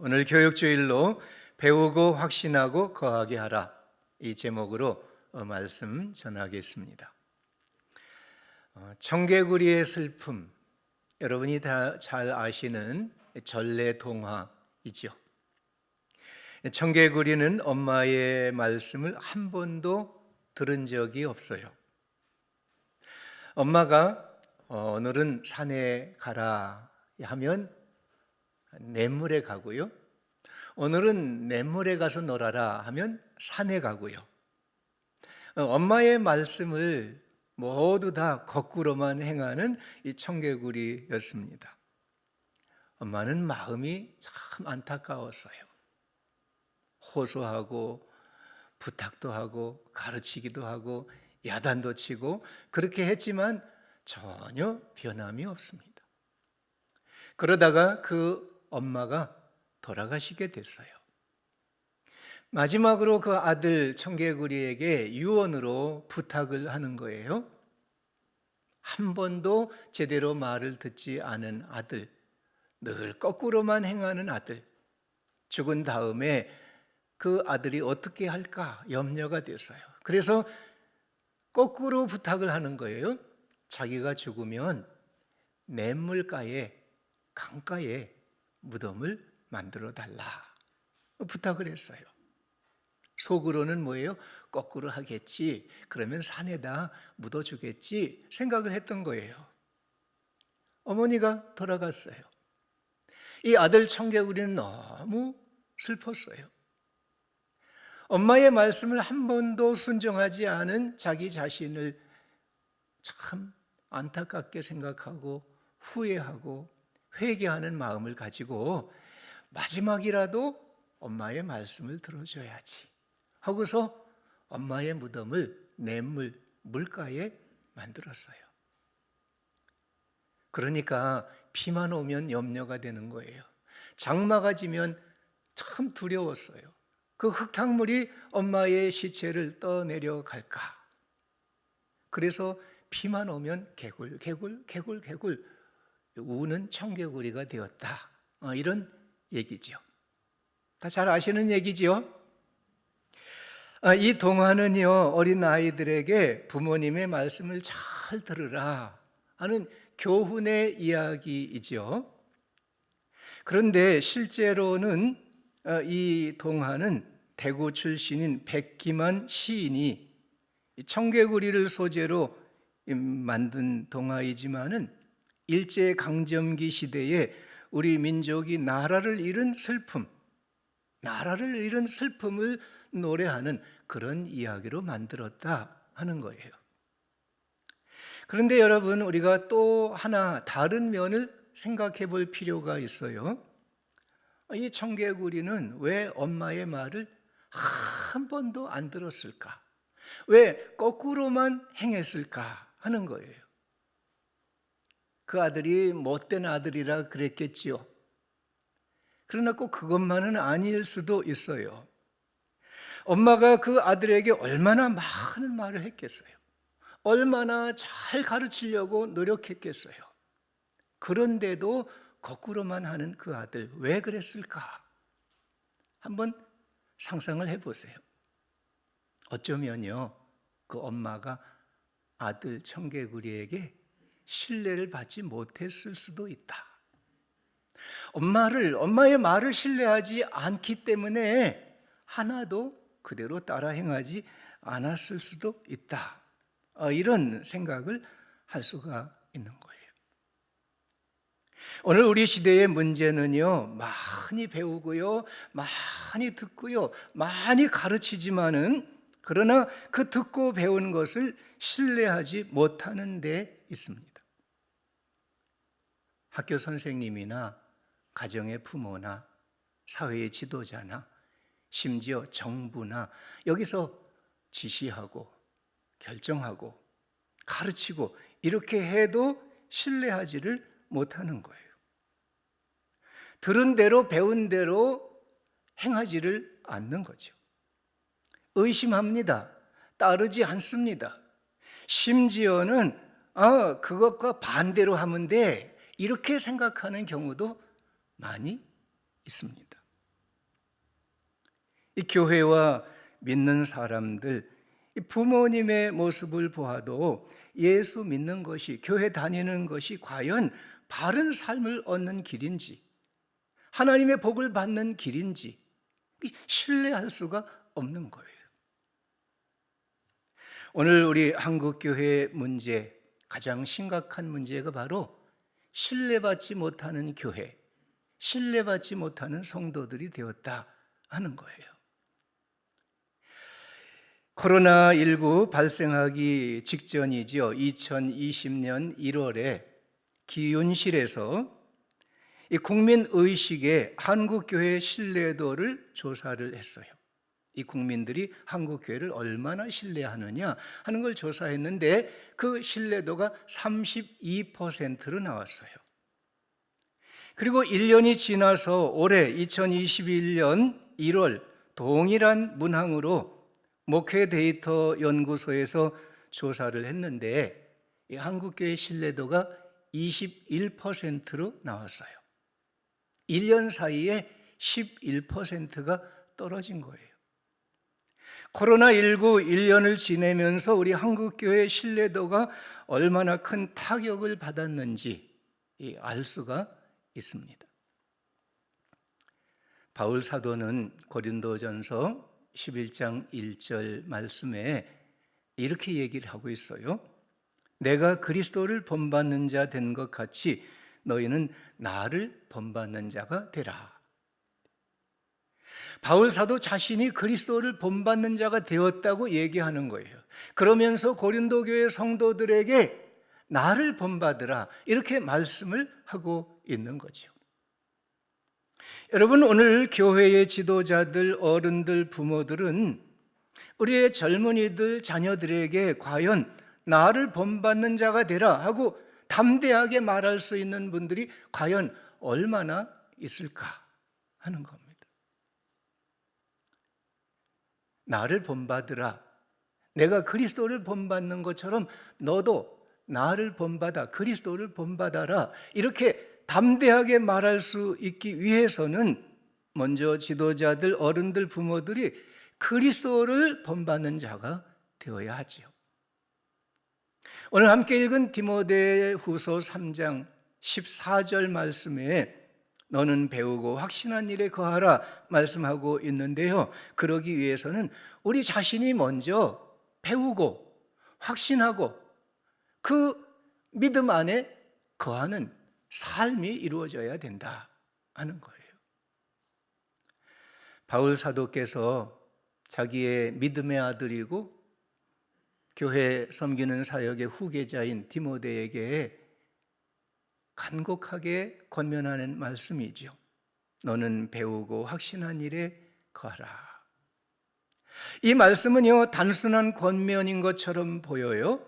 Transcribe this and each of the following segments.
오늘 교육주일로 배우고 확신하고 거하게 하라 이 제목으로 어, 말씀 전하겠습니다. 어, 청개구리의 슬픔 여러분이 다 잘 아시는 전래 동화이죠. 청개구리는 엄마의 말씀을 한 번도 들은 적이 없어요. 엄마가 어, 오늘은 산에 가라 하면 냇물에 가고요. 오늘은 냇물에 가서 놀아라 하면 산에 가고요. 어, 엄마의 말씀을 모두 다 거꾸로만 행하는 이 청개구리였습니다. 엄마는 마음이 참 안타까웠어요. 호소하고 부탁도 하고 가르치기도 하고 야단도 치고 그렇게 했지만 전혀 변함이 없습니다. 그러다가 그 엄마가 돌아가시게 됐어요. 마지막으로 그 아들 청개구리에게 유언으로 부탁을 하는 거예요. 한 번도 제대로 말을 듣지 않은 아들, 늘 거꾸로만 행하는 아들, 죽은 다음에 그 아들이 어떻게 할까 염려가 됐어요. 그래서 거꾸로 부탁을 하는 거예요. 자기가 죽으면 냇물가에 강가에 무덤을 만들어 달라 부탁을 했어요. 속으로는 뭐예요? 거꾸로 하겠지. 그러면 산에다 묻어 주겠지 생각을 했던 거예요. 어머니가 돌아갔어요. 이 아들 청개구리는 너무 슬펐어요. 엄마의 말씀을 한 번도 순종하지 않은 자기 자신을 참 안타깝게 생각하고 후회하고 회개하는 마음을 가지고 마지막이라도 엄마의 말씀을 들어줘야지 하고서 엄마의 무덤을 냇물 물가에 만들었어요. 그러니까 비만 오면 염려가 되는 거예요. 장마가 지면 참 두려웠어요. 그 흙탕물이 엄마의 시체를 떠내려 갈까. 그래서 비만 오면 개굴, 개굴, 개굴, 개굴 우는 청개구리가 되었다. 어, 이런 얘기죠. 다잘 아시는 얘기지요? 아, 이 동화는요, 어린 아이들에게 부모님의 말씀을 잘 들으라 하는 교훈의 이야기이죠. 그런데 실제로는 어, 이 동화는 대구 출신인 백기만 시인이 청개구리를 소재로 만든 동화이지만은 일제 강점기 시대에 우리 민족이 나라를 잃은 슬픔, 나라를 잃은 슬픔을 노래하는 그런 이야기로 만들었다 하는 거예요. 그런데 여러분, 우리가 또 하나 다른 면을 생각해 볼 필요가 있어요. 이 청개구리는 왜 엄마의 말을 한 번도 안 들었을까? 왜 거꾸로만 행했을까 하는 거예요. 그 아들이 못된 아들이라 그랬겠지요. 그러나 꼭 그것만은 아닐 수도 있어요. 엄마가 그 아들에게 얼마나 많은 말을 했겠어요. 얼마나 잘 가르치려고 노력했겠어요. 그런데도 거꾸로만 하는 그 아들 왜 그랬을까? 한번 상상을 해보세요. 어쩌면요, 그 엄마가 아들 청개구리에게 신뢰를 받지 못했을 수도 있다. 엄마를 엄마의 말을 신뢰하지 않기 때문에 하나도 그대로 따라 행하지 않았을 수도 있다. 어, 이런 생각을 할 수가 있는 거예요. 오늘 우리 시대의 문제는요, 많이 배우고요, 많이 듣고요, 많이 가르치지만은 그러나 그 듣고 배운 것을 신뢰하지 못하는 데 있습니다. 학교 선생님이나 가정의 부모나 사회의 지도자나 심지어 정부나 여기서 지시하고 결정하고 가르치고 이렇게 해도 신뢰하지를 못하는 거예요. 들은 대로 배운 대로 행하지를 않는 거죠. 의심합니다. 따르지 않습니다. 심지어는 아, 그것과 반대로 하면 돼. 이렇게 생각하는 경우도 많이 있습니다. 이 교회와 믿는 사람들, 이 부모님의 모습을 보아도 예수 믿는 것이 교회 다니는 것이 과연 바른 삶을 얻는 길인지 하나님의 복을 받는 길인지 신뢰할 수가 없는 거예요. 오늘 우리 한국 교회의 문제 가장 심각한 문제가 바로 신뢰받지 못하는 교회, 신뢰받지 못하는 성도들이 되었다 하는 거예요. 코로나19 발생하기 직전이죠. 2020년 1월에 기윤실에서 이 국민 의식의 한국 교회 신뢰도를 조사를 했어요. 이 국민들이 한국 교회를 얼마나 신뢰하느냐 하는 걸 조사했는데 그 신뢰도가 32%로 나왔어요. 그리고 1년이 지나서 올해 2021년 1월 동일한 문항으로 목회 데이터 연구소에서 조사를 했는데 이 한국교회 신뢰도가 21%로 나왔어요. 1년 사이에 11%가 떨어진 거예요. 코로나19 1년을 지내면서 우리 한국교회 신뢰도가 얼마나 큰 타격을 받았는지 알 수가 있습니다. 바울 사도는 고린도전서 11장 1절 말씀에 이렇게 얘기를 하고 있어요. 내가 그리스도를 본받는 자 된 것 같이 너희는 나를 본받는 자가 되라. 바울 사도 자신이 그리스도를 본받는 자가 되었다고 얘기하는 거예요. 그러면서 고린도 교회 성도들에게 나를 본받으라 이렇게 말씀을 하고 있는 거죠. 여러분 오늘 교회의 지도자들, 어른들, 부모들은 우리의 젊은이들, 자녀들에게 과연 나를 본받는 자가 되라 하고 담대하게 말할 수 있는 분들이 과연 얼마나 있을까 하는 겁니다. 나를 본받으라. 내가 그리스도를 본받는 것처럼 너도 나를 본받아 그리스도를 본받아라. 이렇게 담대하게 말할 수 있기 위해서는 먼저 지도자들, 어른들, 부모들이 그리스도를 본받는 자가 되어야 하지요. 오늘 함께 읽은 디모데 후서 3장 14절 말씀에 너는 배우고 확신한 일에 거하라 말씀하고 있는데요. 그러기 위해서는 우리 자신이 먼저 배우고 확신하고 그 믿음 안에 거하는 삶이 이루어져야 된다 하는 거예요. 바울 사도께서 자기의 믿음의 아들이고 교회 섬기는 사역의 후계자인 디모데에게 간곡하게 권면하는 말씀이죠. 너는 배우고 확신한 일에 거하라. 이 말씀은요, 단순한 권면인 것처럼 보여요.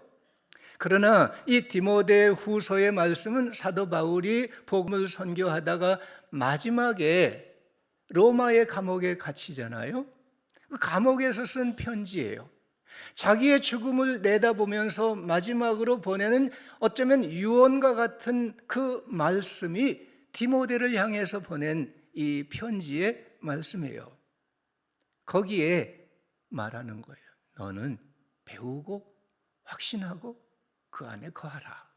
그러나 이 디모데 후서의 말씀은 사도 바울이 복음을 선교하다가 마지막에 로마의 감옥에 갇히잖아요. 그 감옥에서 쓴 편지예요. 자기의 죽음을 내다보면서 마지막으로 보내는 어쩌면 유언과 같은 그 말씀이 디모데를 향해서 보낸 이 편지의 말씀이에요. 거기에 말하는 거예요. 너는 배우고 확신하고 그 안에 거하라.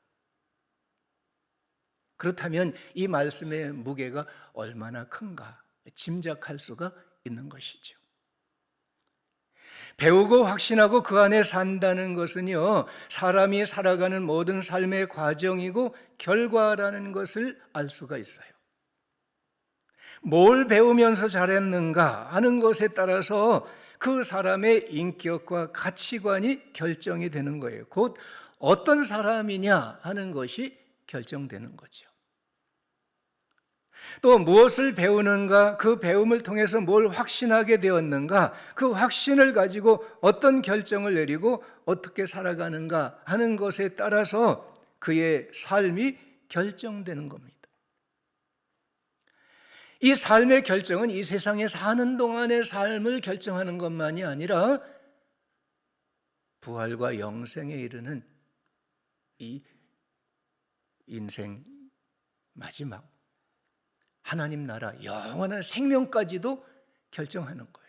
그렇다면 이 말씀의 무게가 얼마나 큰가 짐작할 수가 있는 것이죠. 배우고 확신하고 그 안에 산다는 것은요, 사람이 살아가는 모든 삶의 과정이고 결과라는 것을 알 수가 있어요. 뭘 배우면서 잘했는가 하는 것에 따라서 그 사람의 인격과 가치관이 결정이 되는 거예요. 곧 어떤 사람이냐 하는 것이 결정되는 거죠. 또 무엇을 배우는가, 그 배움을 통해서 뭘 확신하게 되었는가, 그 확신을 가지고 어떤 결정을 내리고 어떻게 살아가는가 하는 것에 따라서 그의 삶이 결정되는 겁니다. 이 삶의 결정은 이 세상에 사는 동안의 삶을 결정하는 것만이 아니라 부활과 영생에 이르는 이 인생 마지막 하나님 나라 영원한 생명까지도 결정하는 거예요.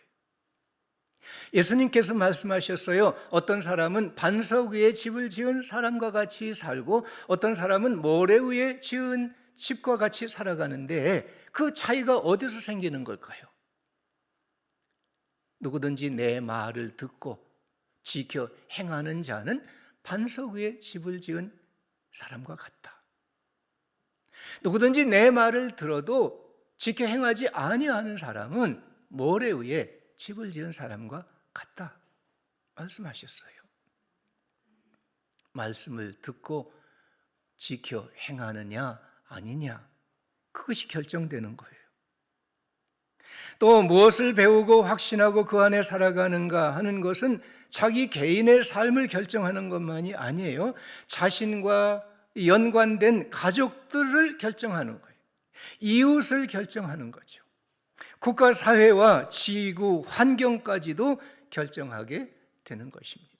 예수님께서 말씀하셨어요. 어떤 사람은 반석 위에 집을 지은 사람과 같이 살고 어떤 사람은 모래 위에 지은 집과 같이 살아가는데 그 차이가 어디서 생기는 걸까요? 누구든지 내 말을 듣고 지켜 행하는 자는 반석 위에 집을 지은 사람과 같다. 누구든지 내 말을 들어도 지켜 행하지 아니하는 사람은 모래 위에 집을 지은 사람과 같다. 말씀하셨어요. 말씀을 듣고 지켜 행하느냐 아니냐 그것이 결정되는 거예요. 또 무엇을 배우고 확신하고 그 안에 살아가는가 하는 것은 자기 개인의 삶을 결정하는 것만이 아니에요. 자신과 연관된 가족들을 결정하는 거예요. 이웃을 결정하는 거죠. 국가 사회와 지구 환경까지도 결정하게 되는 것입니다.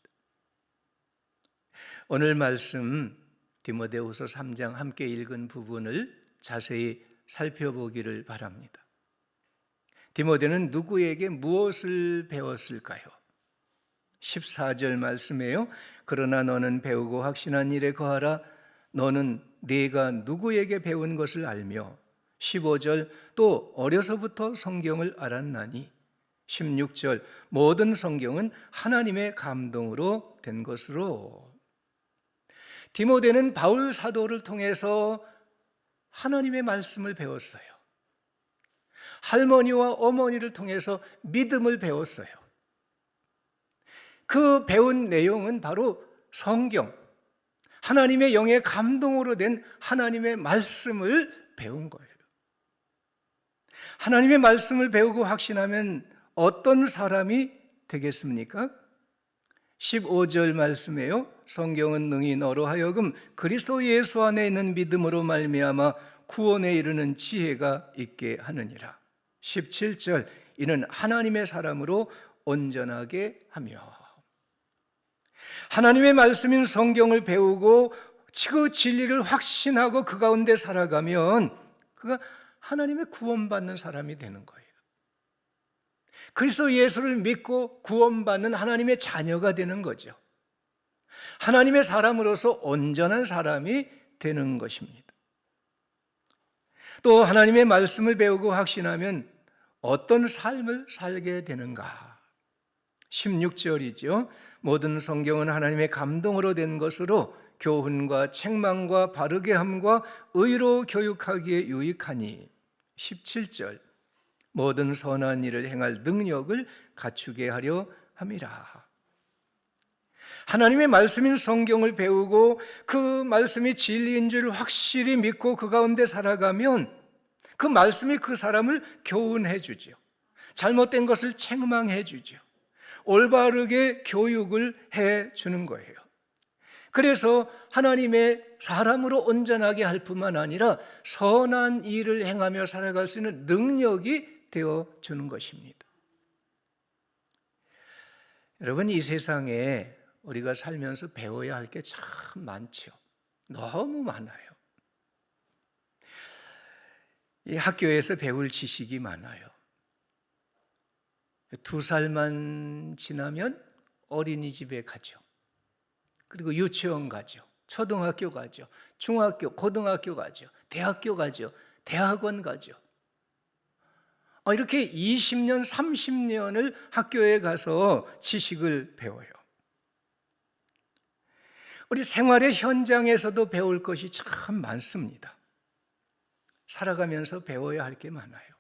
오늘 말씀 디모데후서 3장 함께 읽은 부분을 자세히 살펴보기를 바랍니다. 디모데는 누구에게 무엇을 배웠을까요? 14절 말씀에요. 그러나 너는 배우고 확신한 일에 거하라. 너는 네가 누구에게 배운 것을 알며 15절 또 어려서부터 성경을 알았나니 16절 모든 성경은 하나님의 감동으로 된 것으로 디모데는 바울 사도를 통해서 하나님의 말씀을 배웠어요. 할머니와 어머니를 통해서 믿음을 배웠어요. 그 배운 내용은 바로 성경, 하나님의 영의 감동으로 된 하나님의 말씀을 배운 거예요. 하나님의 말씀을 배우고 확신하면 어떤 사람이 되겠습니까? 15절 말씀에요. 성경은 능히 너로 하여금 그리스도 예수 안에 있는 믿음으로 말미암아 구원에 이르는 지혜가 있게 하느니라. 17절 이는 하나님의 사람으로 온전하게 하며 하나님의 말씀인 성경을 배우고 그 진리를 확신하고 그 가운데 살아가면 그가 하나님의 구원받는 사람이 되는 거예요. 그리스도 예수를 믿고 구원받는 하나님의 자녀가 되는 거죠. 하나님의 사람으로서 온전한 사람이 되는 것입니다. 또 하나님의 말씀을 배우고 확신하면 어떤 삶을 살게 되는가? 16절이죠. 모든 성경은 하나님의 감동으로 된 것으로 교훈과 책망과 바르게 함과 의로 교육하기에 유익하니 17절 모든 선한 일을 행할 능력을 갖추게 하려 함이라. 하나님의 말씀인 성경을 배우고 그 말씀이 진리인 줄 확실히 믿고 그 가운데 살아가면 그 말씀이 그 사람을 교훈해 주죠. 잘못된 것을 책망해 주죠. 올바르게 교육을 해 주는 거예요. 그래서 하나님의 사람으로 온전하게 할 뿐만 아니라 선한 일을 행하며 살아갈 수 있는 능력이 되어 주는 것입니다. 여러분 이 세상에 우리가 살면서 배워야 할 게 참 많죠. 너무 많아요. 이 학교에서 배울 지식이 많아요. 두 살만 지나면 어린이집에 가죠. 그리고 유치원 가죠. 초등학교 가죠. 중학교, 고등학교 가죠. 대학교 가죠. 대학원 가죠. 어, 이렇게 20년, 30년을 학교에 가서 지식을 배워요. 우리 생활의 현장에서도 배울 것이 참 많습니다. 살아가면서 배워야 할 게 많아요.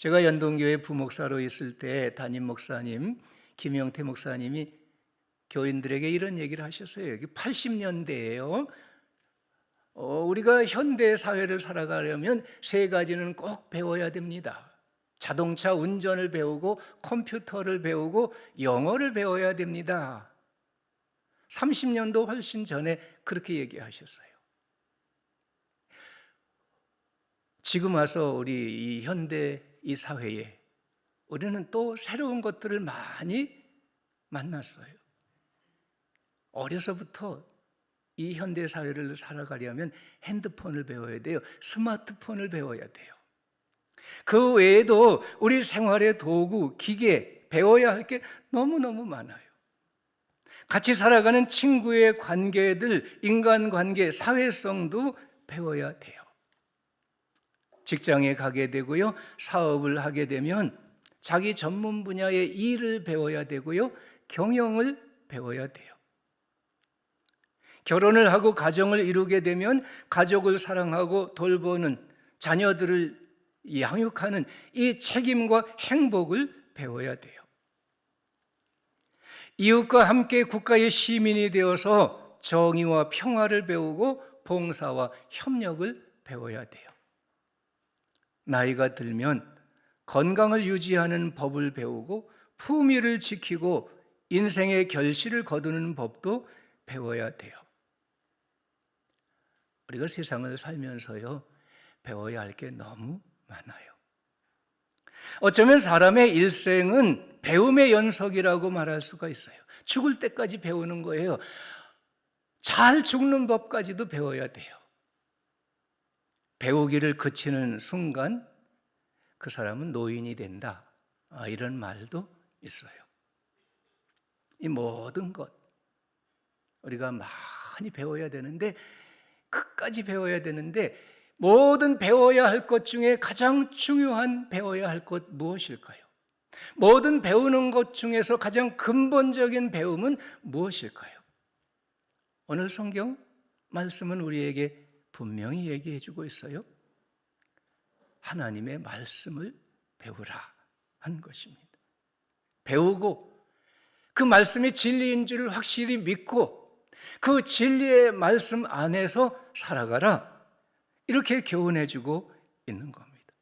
제가 연동교회 부목사로 있을 때 담임 목사님 김영태 목사님이 교인들에게 이런 얘기를 하셨어요. 여기 80년대예요. 어, 우리가 현대 사회를 살아가려면 세 가지는 꼭 배워야 됩니다. 자동차 운전을 배우고 컴퓨터를 배우고 영어를 배워야 됩니다. 30년도 훨씬 전에 그렇게 얘기하셨어요. 지금 와서 우리 이 현대 이 사회에 우리는 또 새로운 것들을 많이 만났어요. 어려서부터 이 현대 사회를 살아가려면 핸드폰을 배워야 돼요. 스마트폰을 배워야 돼요. 그 외에도 우리 생활의 도구, 기계, 배워야 할 게 너무너무 많아요. 같이 살아가는 친구의 관계들, 인간 관계, 사회성도 배워야 돼요. 직장에 가게 되고요. 사업을 하게 되면 자기 전문 분야의 일을 배워야 되고요. 경영을 배워야 돼요. 결혼을 하고 가정을 이루게 되면 가족을 사랑하고 돌보는 자녀들을 양육하는 이 책임과 행복을 배워야 돼요. 이웃과 함께 국가의 시민이 되어서 정의와 평화를 배우고 봉사와 협력을 배워야 돼요. 나이가 들면 건강을 유지하는 법을 배우고 품위를 지키고 인생의 결실을 거두는 법도 배워야 돼요. 우리가 세상을 살면서요, 배워야 할 게 너무 많아요. 어쩌면 사람의 일생은 배움의 연속이라고 말할 수가 있어요. 죽을 때까지 배우는 거예요. 잘 죽는 법까지도 배워야 돼요. 배우기를 그치는 순간 그 사람은 노인이 된다. 아, 이런 말도 있어요. 이 모든 것 우리가 많이 배워야 되는데 끝까지 배워야 되는데 모든 배워야 할 것 중에 가장 중요한 배워야 할 것 무엇일까요? 모든 배우는 것 중에서 가장 근본적인 배움은 무엇일까요? 오늘 성경 말씀은 우리에게 분명히 얘기해 주고 있어요. 하나님의 말씀을 배우라 한 것입니다. 배우고 그 말씀이 진리인 줄 확실히 믿고 그 진리의 말씀 안에서 살아가라. 이렇게 교훈해 주고 있는 겁니다.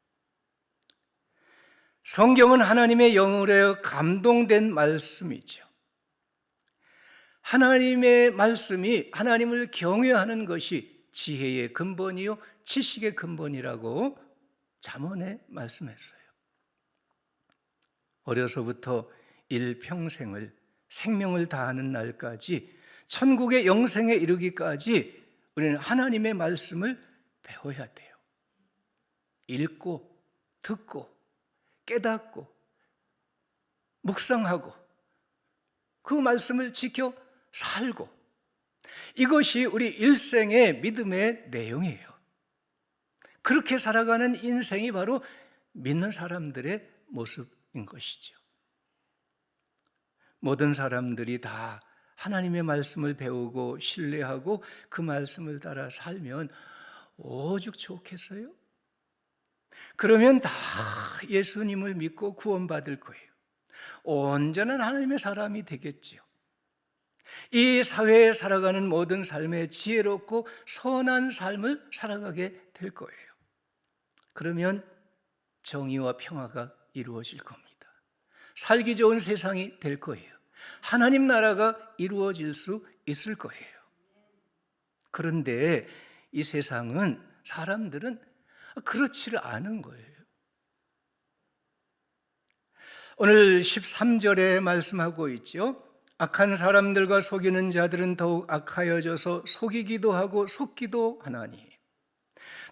성경은 하나님의 영으로 감동된 말씀이죠. 하나님의 말씀이 하나님을 경외하는 것이 지혜의 근본이요 지식의 근본이라고 잠언에 말씀했어요. 어려서부터 일평생을 생명을 다하는 날까지 천국의 영생에 이르기까지 우리는 하나님의 말씀을 배워야 돼요. 읽고 듣고 깨닫고 묵상하고 그 말씀을 지켜 살고 이것이 우리 일생의 믿음의 내용이에요. 그렇게 살아가는 인생이 바로 믿는 사람들의 모습인 것이죠. 모든 사람들이 다 하나님의 말씀을 배우고 신뢰하고 그 말씀을 따라 살면 오죽 좋겠어요? 그러면 다 예수님을 믿고 구원받을 거예요. 온전한 하나님의 사람이 되겠지요. 이 사회에 살아가는 모든 삶에 지혜롭고 선한 삶을 살아가게 될 거예요. 그러면 정의와 평화가 이루어질 겁니다. 살기 좋은 세상이 될 거예요. 하나님 나라가 이루어질 수 있을 거예요. 그런데 이 세상은 사람들은 그렇지를 않은 거예요. 오늘 13절에 말씀하고 있죠. 악한 사람들과 속이는 자들은 더욱 악하여져서 속이기도 하고 속기도 하나니.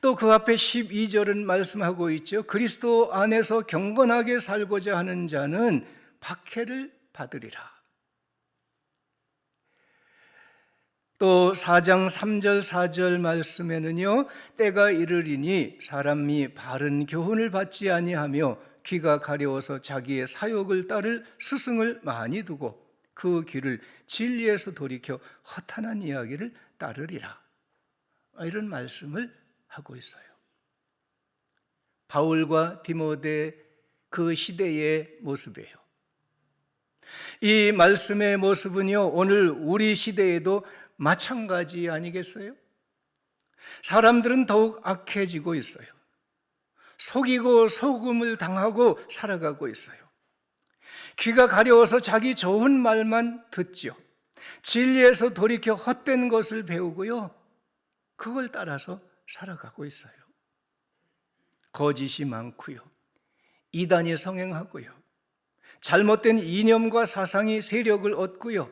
또 그 앞에 12절은 말씀하고 있죠. 그리스도 안에서 경건하게 살고자 하는 자는 박해를 받으리라. 또 4장 3절 4절 말씀에는요. 때가 이르리니 사람이 바른 교훈을 받지 아니하며 귀가 가려워서 자기의 사욕을 따를 스승을 많이 두고 그 귀를 진리에서 돌이켜 허탄한 이야기를 따르리라. 이런 말씀을 하고 있어요. 바울과 디모데 그 시대의 모습이에요. 이 말씀의 모습은요, 오늘 우리 시대에도 마찬가지 아니겠어요? 사람들은 더욱 악해지고 있어요. 속이고 속음을 당하고 살아가고 있어요. 귀가 가려워서 자기 좋은 말만 듣죠. 진리에서 돌이켜 헛된 것을 배우고요. 그걸 따라서 살아가고 있어요. 거짓이 많고요. 이단이 성행하고요. 잘못된 이념과 사상이 세력을 얻고요.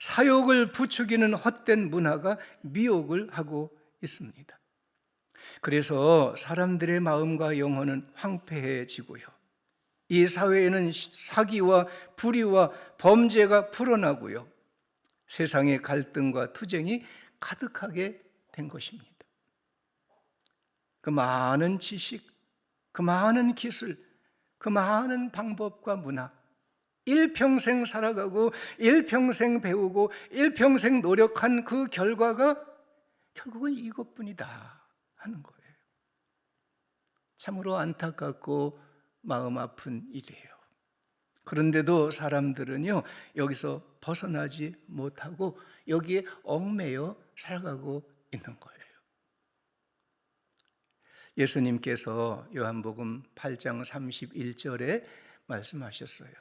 사욕을 부추기는 헛된 문화가 미혹을 하고 있습니다. 그래서 사람들의 마음과 영혼은 황폐해지고요. 이 사회에는 사기와 불의와 범죄가 풀어나고요. 세상의 갈등과 투쟁이 가득하게 된 것입니다. 그 많은 지식, 그 많은 기술, 그 많은 방법과 문화, 일평생 살아가고 일평생 배우고 일평생 노력한 그 결과가 결국은 이것뿐이다 하는 거예요. 참으로 안타깝고 마음 아픈 일이에요. 그런데도 사람들은요, 여기서 벗어나지 못하고 여기에 얽매여 살아가고 있는 거예요. 예수님께서 요한복음 8장 31절에 말씀하셨어요.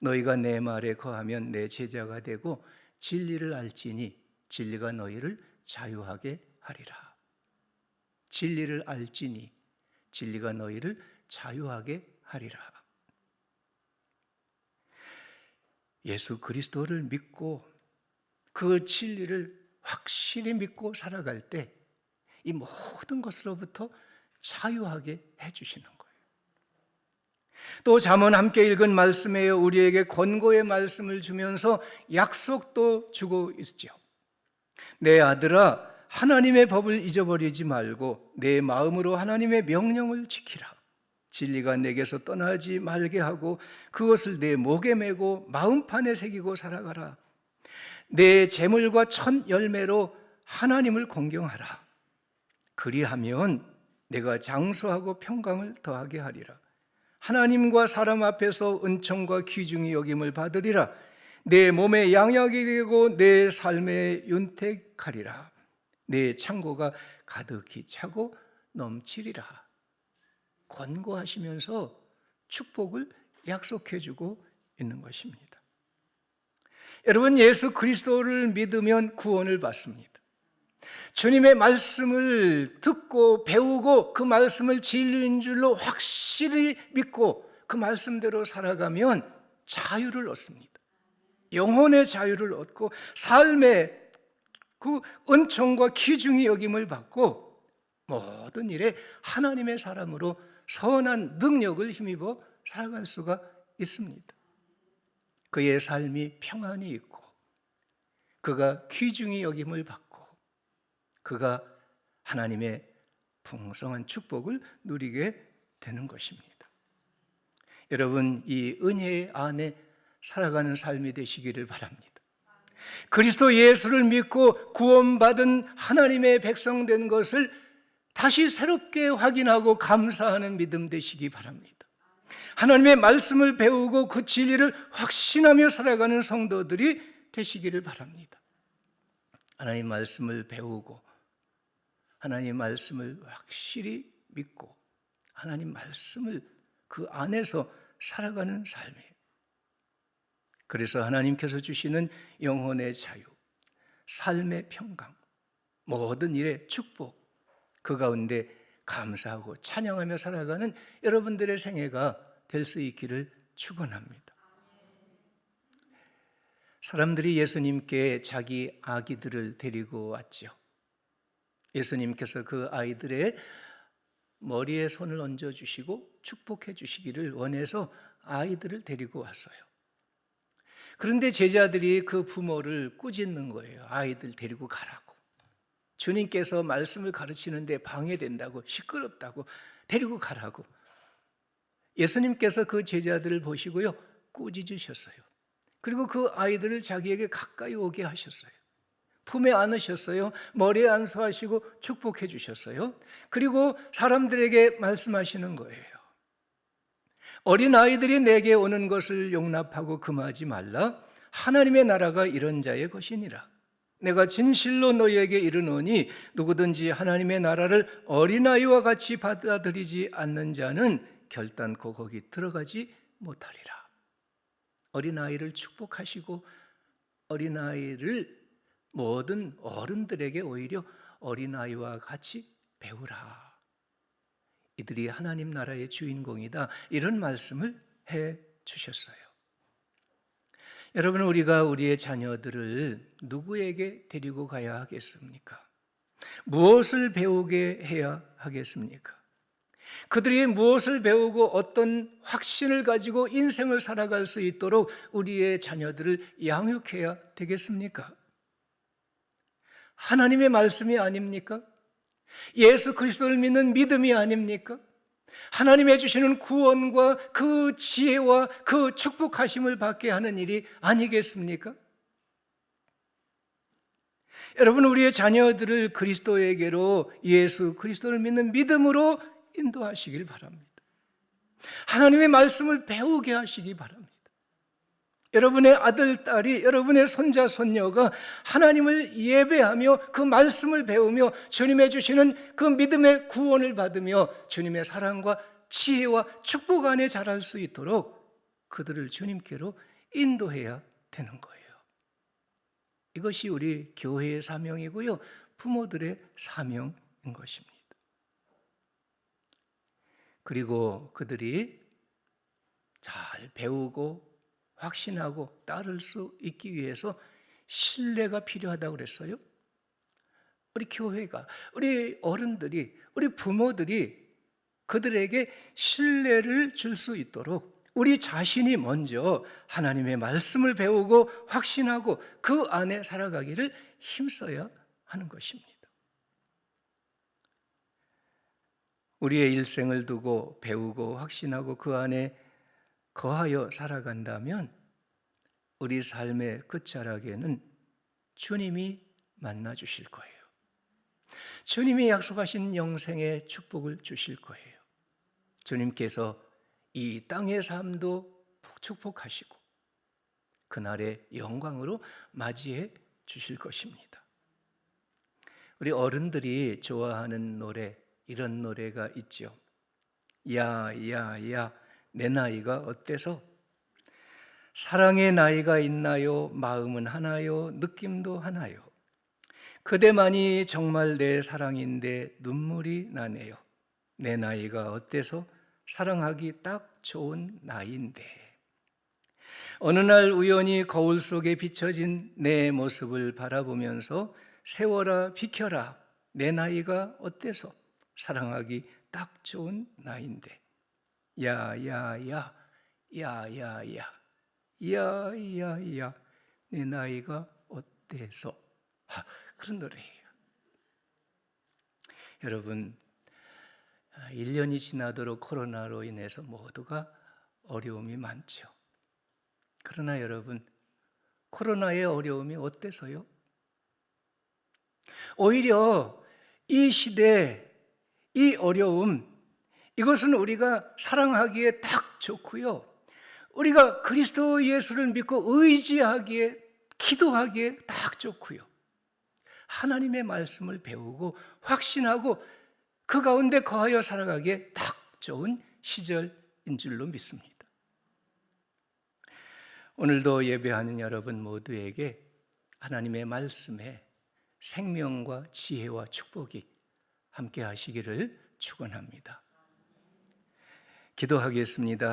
너희가 내 말에 거하면 내 제자가 되고 진리를 알지니 진리가 너희를 자유하게 하리라. 진리를 알지니 진리가 너희를 자유하게 하리라. 예수 그리스도를 믿고 그 진리를 확실히 믿고 살아갈 때 이 모든 것으로부터 자유하게 해 주시는 거예요. 또 잠언 함께 읽은 말씀에 우리에게 권고의 말씀을 주면서 약속도 주고 있죠. 내 아들아 하나님의 법을 잊어버리지 말고 내 마음으로 하나님의 명령을 지키라. 진리가 내게서 떠나지 말게 하고 그것을 내 목에 메고 마음판에 새기고 살아가라. 내 재물과 첫 열매로 하나님을 공경하라. 그리하면 내가 장수하고 평강을 더하게 하리라. 하나님과 사람 앞에서 은총과 귀중히 여김을 받으리라. 내 몸에 양약이 되고 내 삶에 윤택하리라. 내 창고가 가득히 차고 넘치리라. 권고하시면서 축복을 약속해 주고 있는 것입니다. 여러분 예수 그리스도를 믿으면 구원을 받습니다. 주님의 말씀을 듣고 배우고 그 말씀을 진리인 줄로 확실히 믿고 그 말씀대로 살아가면 자유를 얻습니다. 영혼의 자유를 얻고 삶의 그 은총과 기중이 여김을 받고 모든 일에 하나님의 사람으로 선한 능력을 힘입어 살아갈 수가 있습니다. 그의 삶이 평안이 있고 그가 귀중히 여김을 받고 그가 하나님의 풍성한 축복을 누리게 되는 것입니다. 여러분 이 은혜 안에 살아가는 삶이 되시기를 바랍니다. 그리스도 예수를 믿고 구원받은 하나님의 백성 된 것을 다시 새롭게 확인하고 감사하는 믿음 되시기 바랍니다. 하나님의 말씀을 배우고 그 진리를 확신하며 살아가는 성도들이 되시기를 바랍니다. 하나님 말씀을 배우고 하나님 말씀을 확실히 믿고 하나님 말씀을 그 안에서 살아가는 삶이에요. 그래서 하나님께서 주시는 영혼의 자유, 삶의 평강, 모든 일의 축복, 그 가운데 감사하고 찬양하며 살아가는 여러분들의 생애가 될 수 있기를 축원합니다. 사람들이 예수님께 자기 아기들을 데리고 왔죠. 예수님께서 그 아이들의 머리에 손을 얹어 주시고 축복해 주시기를 원해서 아이들을 데리고 왔어요. 그런데 제자들이 그 부모를 꾸짖는 거예요. 아이들 데리고 가라고. 주님께서 말씀을 가르치는데 방해된다고, 시끄럽다고, 데리고 가라고. 예수님께서 그 제자들을 보시고요, 꾸짖으셨어요. 그리고 그 아이들을 자기에게 가까이 오게 하셨어요. 품에 안으셨어요. 머리에 안수하시고 축복해 주셨어요. 그리고 사람들에게 말씀하시는 거예요. 어린 아이들이 내게 오는 것을 용납하고 금하지 말라. 하나님의 나라가 이런 자의 것이니라. 내가 진실로 너희에게 이르노니 누구든지 하나님의 나라를 어린아이와 같이 받아들이지 않는 자는 결단코 거기 들어가지 못하리라. 어린아이를 축복하시고 어린아이를 모든 어른들에게 오히려 어린아이와 같이 배우라. 이들이 하나님 나라의 주인공이다. 이런 말씀을 해 주셨어요. 여러분, 우리가 우리의 자녀들을 누구에게 데리고 가야 하겠습니까? 무엇을 배우게 해야 하겠습니까? 그들이 무엇을 배우고 어떤 확신을 가지고 인생을 살아갈 수 있도록 우리의 자녀들을 양육해야 되겠습니까? 하나님의 말씀이 아닙니까? 예수 그리스도를 믿는 믿음이 아닙니까? 하나님의 주시는 구원과 그 지혜와 그 축복하심을 받게 하는 일이 아니겠습니까? 여러분 우리의 자녀들을 그리스도에게로 예수 그리스도를 믿는 믿음으로 인도하시길 바랍니다. 하나님의 말씀을 배우게 하시기 바랍니다. 여러분의 아들, 딸이, 여러분의 손자, 손녀가 하나님을 예배하며 그 말씀을 배우며 주님의 주시는 그 믿음의 구원을 받으며 주님의 사랑과 지혜와 축복 안에 자랄 수 있도록 그들을 주님께로 인도해야 되는 거예요. 이것이 우리 교회의 사명이고요. 부모들의 사명인 것입니다. 그리고 그들이 잘 배우고 확신하고 따를 수 있기 위해서 신뢰가 필요하다고 그랬어요. 우리 교회가, 우리 어른들이, 우리 부모들이 그들에게 신뢰를 줄 수 있도록 우리 자신이 먼저 하나님의 말씀을 배우고 확신하고 그 안에 살아가기를 힘써야 하는 것입니다. 우리의 일생을 두고 배우고 확신하고 그 안에 거하여 살아간다면 우리 삶의 끝자락에는 주님이 만나 주실 거예요. 주님이 약속하신 영생의 축복을 주실 거예요. 주님께서 이 땅의 삶도 축복하시고 그날의 영광으로 맞이해 주실 것입니다. 우리 어른들이 좋아하는 노래 이런 노래가 있죠. 야, 야, 야, 내 나이가 어때서? 사랑의 나이가 있나요? 마음은 하나요? 느낌도 하나요? 그대만이 정말 내 사랑인데 눈물이 나네요. 내 나이가 어때서? 사랑하기 딱 좋은 나이인데. 어느 날 우연히 거울 속에 비춰진 내 모습을 바라보면서 세워라, 비켜라. 내 나이가 어때서? 사랑하기 딱 좋은 나이인데. 야, 야, 야, 야, 야, 야, 야, 야, 야, 내 나이가 어때서? 하, 그런 노래예요. 여러분, 1년이 지나도록 코로나로 인해서 모두가 어려움이 많죠. 그러나 여러분, 코로나의 어려움이 어때서요? 오히려 이 시대, 이 어려움, 이것은 우리가 사랑하기에 딱 좋고요. 우리가 그리스도 예수를 믿고 의지하기에, 기도하기에 딱 좋고요. 하나님의 말씀을 배우고 확신하고 그 가운데 거하여 살아가기에 딱 좋은 시절인 줄로 믿습니다. 오늘도 예배하는 여러분 모두에게 하나님의 말씀에 생명과 지혜와 축복이 함께 하시기를 축원합니다. 기도하겠습니다.